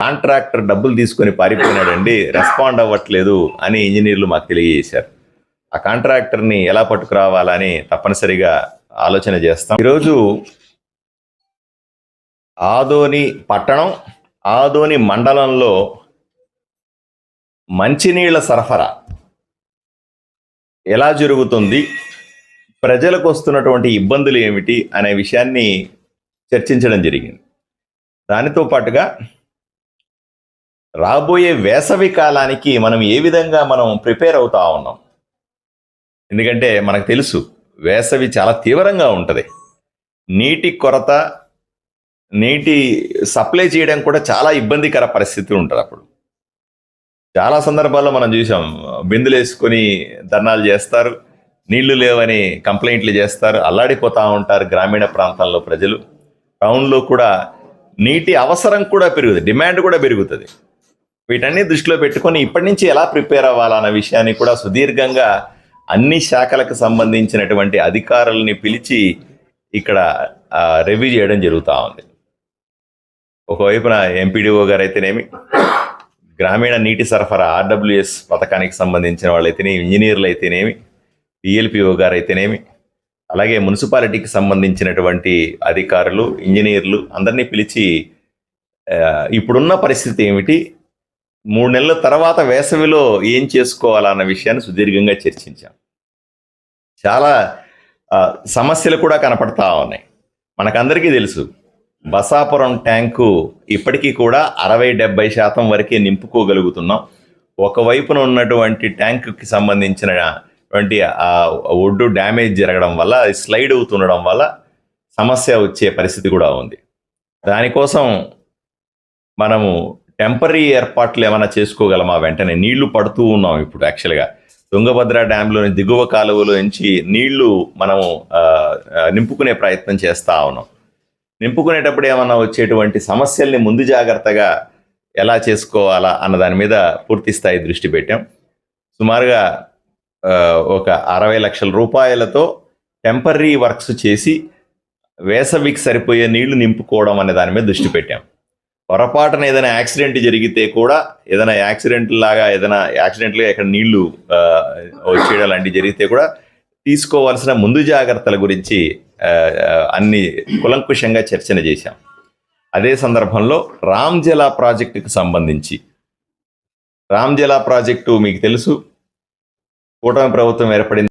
Contractor డబ్బులు తీసుకొని పారిపోయినాడండి respond అవ్వట్లేదు అని ఇంజనీర్లు మాకు తెలియజేశారు. ఆ కాంట్రాక్టర్ని ఎలా పట్టుకురావాలని తప్పనిసరిగా ఆలోచన చేస్తాం. ఈరోజు ఆదోని పట్టణం ఆదోని మండలంలో మంచినీళ్ళ సరఫరా ఎలా జరుగుతుంది ప్రజలకు వస్తున్నటువంటి ఇబ్బందులు ఏమిటి అనే విషయాన్ని చర్చించడం జరిగింది. దానితో పాటుగా రాబోయే వేసవి కాలానికి మనం ఏ విధంగా మనం ప్రిపేర్ అవుతా ఉన్నాం? ఎందుకంటే మనకు తెలుసు వేసవి చాలా తీవ్రంగా ఉంటుంది. నీటి కొరత నీటి సప్లై చేయడం కూడా చాలా ఇబ్బందికర పరిస్థితి ఉంటుంది అప్పుడు. చాలా సందర్భాల్లో మనం చూసాం బిందులు వేసుకొని ధర్నాలు చేస్తారు నీళ్ళు లేవని కంప్లైంట్లు చేస్తారు అల్లాడిపోతూ ఉంటారు గ్రామీణ ప్రాంతాల్లో ప్రజలు. టౌన్లో కూడా నీటి అవసరం కూడా పెరుగుతుంది డిమాండ్ కూడా పెరుగుతుంది. వీటన్ని దృష్టిలో పెట్టుకొని ఇప్పటి నుంచి ఎలా ప్రిపేర్ అవ్వాలన్న విషయాన్ని కూడా సుదీర్ఘంగా అన్ని శాఖలకు సంబంధించినటువంటి అధికారుల్ని పిలిచి ఇక్కడ రివ్యూ చేయడం జరుగుతూ ఉంది. ఒకవైపున ఎంపీడీఓ గారు అయితేనేమి గ్రామీణ నీటి సరఫరా ఆర్డబ్ల్యూఎస్ పథకానికి సంబంధించిన వాళ్ళైతేనేమి ఇంజనీర్లు అయితేనేమి పిఎల్పిఓ గారు అయితేనేమి అలాగే మున్సిపాలిటీకి సంబంధించినటువంటి అధికారులు ఇంజనీర్లు అందరినీ పిలిచి ఇప్పుడున్న పరిస్థితి ఏమిటి మూడు నెలల తర్వాత వేసవిలో ఏం చేసుకోవాలన్న విషయాన్ని సుదీర్ఘంగా చర్చించాం. చాలా సమస్యలు కూడా కనపడతా ఉన్నాయి. మనకందరికీ తెలుసు బసాపురం ట్యాంకు ఇప్పటికీ కూడా అరవై డెబ్బై శాతం వరకే నింపుకోగలుగుతున్నాం. ఒకవైపున ఉన్నటువంటి ట్యాంకుకి సంబంధించినటువంటి వంటి ఒడ్డు డ్యామేజ్ జరగడం వల్ల అది స్లైడ్ అవుతుండడం వల్ల సమస్య వచ్చే పరిస్థితి కూడా ఉంది. దానికోసం మనము టెంపరీ ఏర్పాట్లు ఏమైనా చేసుకోగలమా? వెంటనే నీళ్ళు పడుతూ ఉన్నాం ఇప్పుడు యాక్చువల్గా తుంగభద్ర డ్యాంలోని దిగువ కాలువలో నుంచి నీళ్ళు మనము నింపుకునే ప్రయత్నం చేస్తూ ఉన్నాం. నింపుకునేటప్పుడు ఏమైనా వచ్చేటువంటి సమస్యల్ని ముందు జాగ్రత్తగా ఎలా చేసుకోవాలా అన్న దాని మీద పూర్తి స్థాయి దృష్టి పెట్టాం. సుమారుగా ఒక అరవై లక్షల రూపాయలతో టెంపరీ వర్క్స్ చేసి వేసవికి సరిపోయే నీళ్ళు నింపుకోవడం అనే దాని మీద దృష్టి పెట్టాం. పొరపాటున ఏదైనా యాక్సిడెంట్ జరిగితే కూడా ఏదైనా యాక్సిడెంట్ లాగా ఏదైనా యాక్సిడెంట్గా ఇక్కడ నీళ్ళు వచ్చేయడం లాంటివి జరిగితే కూడా తీసుకోవాల్సిన ముందు జాగ్రత్తల గురించి అన్ని కులంకుషంగా చర్చన చేశాం. అదే సందర్భంలో రామ్జలా ప్రాజెక్టుకు సంబంధించి రామ్జలా ప్రాజెక్టు మీకు తెలుసు కూటమి ప్రభుత్వం ఏర్పడింది